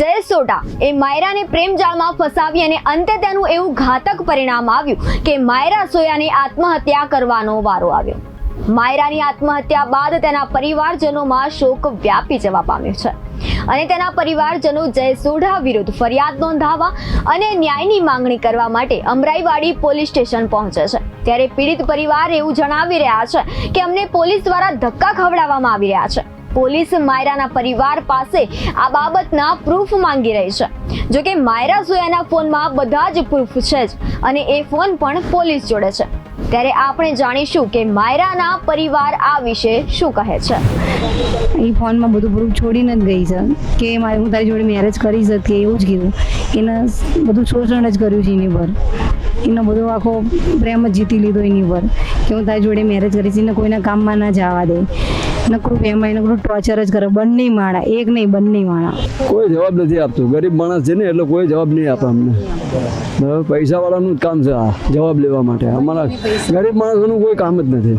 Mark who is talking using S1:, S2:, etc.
S1: જય સોઢા એ માયરાને પ્રેમ જાળમાં ફસાવી અને અંતે તેનું એવું ઘાતક પરિણામ આવ્યું કે માયરા સોયાની આત્મહત્યા કરવાનો વારો આવ્યો. માયરાની આત્મહત્યા બાદ તેના પરિવારજનોમાં શોક વ્યાપી જવા પામ્યો છે. અને તેના પરિવારજનો જય સોઢા વિરુદ્ધ ફરિયાદ નોંધાવવા અને ન્યાયની માંગણી કરવા માટે અમરાઈવાડી પોલીસ સ્ટેશન પહોંચે છે. ત્યારે પીડિત પરિવાર એવું જણાવી રહ્યા છે કે અમને પોલીસ દ્વારા ધક્કા ખવડાવવામાં આવી રહ્યા છે. પોલીસ માયરાના પરિવાર પાસે આ બાબતના પ્રૂફ માંગી રહી છે. જો કે માયરા સોયાના ફોનમાં બધા જ પ્રૂફ છે જ અને એ ફોન પણ પોલીસ જોડે છે. ત્યારે આપણે જાણીશું કે માયરાના પરિવાર આ વિશે શું કહે છે.
S2: એ ફોનમાં બધું પ્રૂફ છોડીને જ ગઈ છે. કે મારે હું તારી જોડે મેરેજ કરી શકીએ એવું જ કીધું. એને બધું શોષણ જ કર્યું છે એની પર એનો બધો આખો પ્રેમ જ જીતી લીધો એની પર કે હું તારી જોડે મેરેજ કરીશ, એને કોઈના કામમાં ના જવા દે. નકરું એમાં નકરું ટોર્ચર જ કરે. બંને માણા, એક નહીં, બંને માણા.
S3: કોઈ જવાબ નથી આપતું. ગરીબ માણસ છે ને, એટલે કોઈ જવાબ નહીં આપે અમને. બરાબર? પૈસાવાળાનું જ કામ છે આ, જવાબ લેવા માટે. અમારા ગરીબ માણસોનું કોઈ કામ જ નથી.